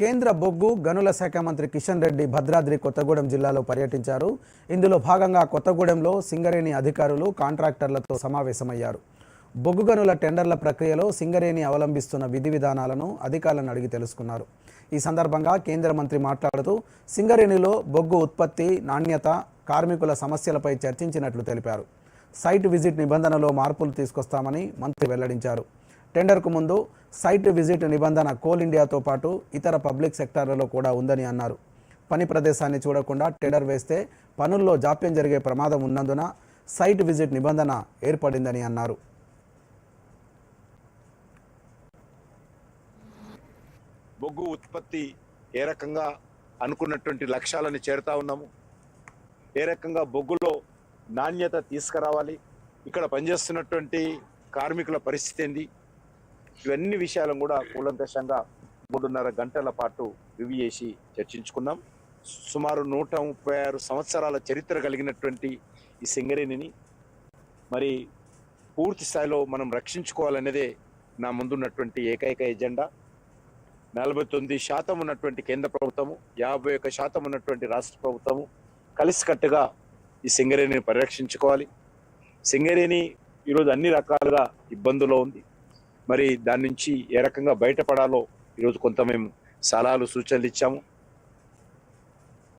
కేంద్ర బొగ్గు గనుల శాఖ మంత్రి కిషన్ రెడ్డి భద్రాద్రి కొత్తగూడెం జిల్లాలో పర్యటించారు. ఇందులో భాగంగా కొత్తగూడెంలో సింగరేణి అధికారులు కాంట్రాక్టర్లతో సమావేశమయ్యారు. బొగ్గు గనుల టెండర్ల ప్రక్రియలో సింగరేణి అవలంబిస్తున్న విధి విధానాలను అధికారులను అడిగి తెలుసుకున్నారు. ఈ సందర్భంగా కేంద్ర మంత్రి మాట్లాడుతూ సింగరేణిలో బొగ్గు ఉత్పత్తి నాణ్యత కార్మికుల సమస్యలపై చర్చించినట్లు తెలిపారు. సైట్ విజిట్ నిబంధనలో మార్పులు తీసుకొస్తామని మంత్రి వెల్లడించారు. టెండర్కు ముందు సైట్ విజిట్ నిబంధన కోల్ ఇండియాతో పాటు ఇతర పబ్లిక్ సెక్టార్లలో కూడా ఉందని అన్నారు. పని ప్రదేశాన్ని చూడకుండా టెండర్ వేస్తే పనుల్లో జాప్యం జరిగే ప్రమాదం ఉన్నందున సైట్ విజిట్ నిబంధన ఏర్పడిందని అన్నారు. బొగ్గు ఉత్పత్తి ఏ రకంగా అనుకున్నటువంటి లక్ష్యాలను చేరుతా ఉన్నాము? ఏ రకంగా బొగ్గులో నాణ్యత తీసుకురావాలి? ఇక్కడ పనిచేస్తున్నటువంటి కార్మికుల పరిస్థితి ఏంది? ఇవన్నీ విషయాలను కూడా కూలంకషంగా మూడున్నర గంటల పాటు రివ్యూ చేసి చర్చించుకున్నాం. సుమారు నూట ముప్పై ఆరు సంవత్సరాల చరిత్ర కలిగినటువంటి ఈ సింగరేణిని మరి పూర్తి స్థాయిలో మనం రక్షించుకోవాలనేదే నా ముందున్నటువంటి ఏకైక ఎజెండా. నలభై తొమ్మిది శాతం ఉన్నటువంటి కేంద్ర ప్రభుత్వము యాభై ఒక్క శాతం ఉన్నటువంటి రాష్ట్ర ప్రభుత్వము కలిసికట్టుగా ఈ సింగరేణిని పరిరక్షించుకోవాలి. సింగరేణి ఈరోజు అన్ని రకాలుగా ఇబ్బందుల్లో ఉంది. మరి దాని నుంచి ఏ రకంగా బయటపడాలో ఈరోజు కొంత మేము సలహాలు సూచనలు ఇచ్చాము.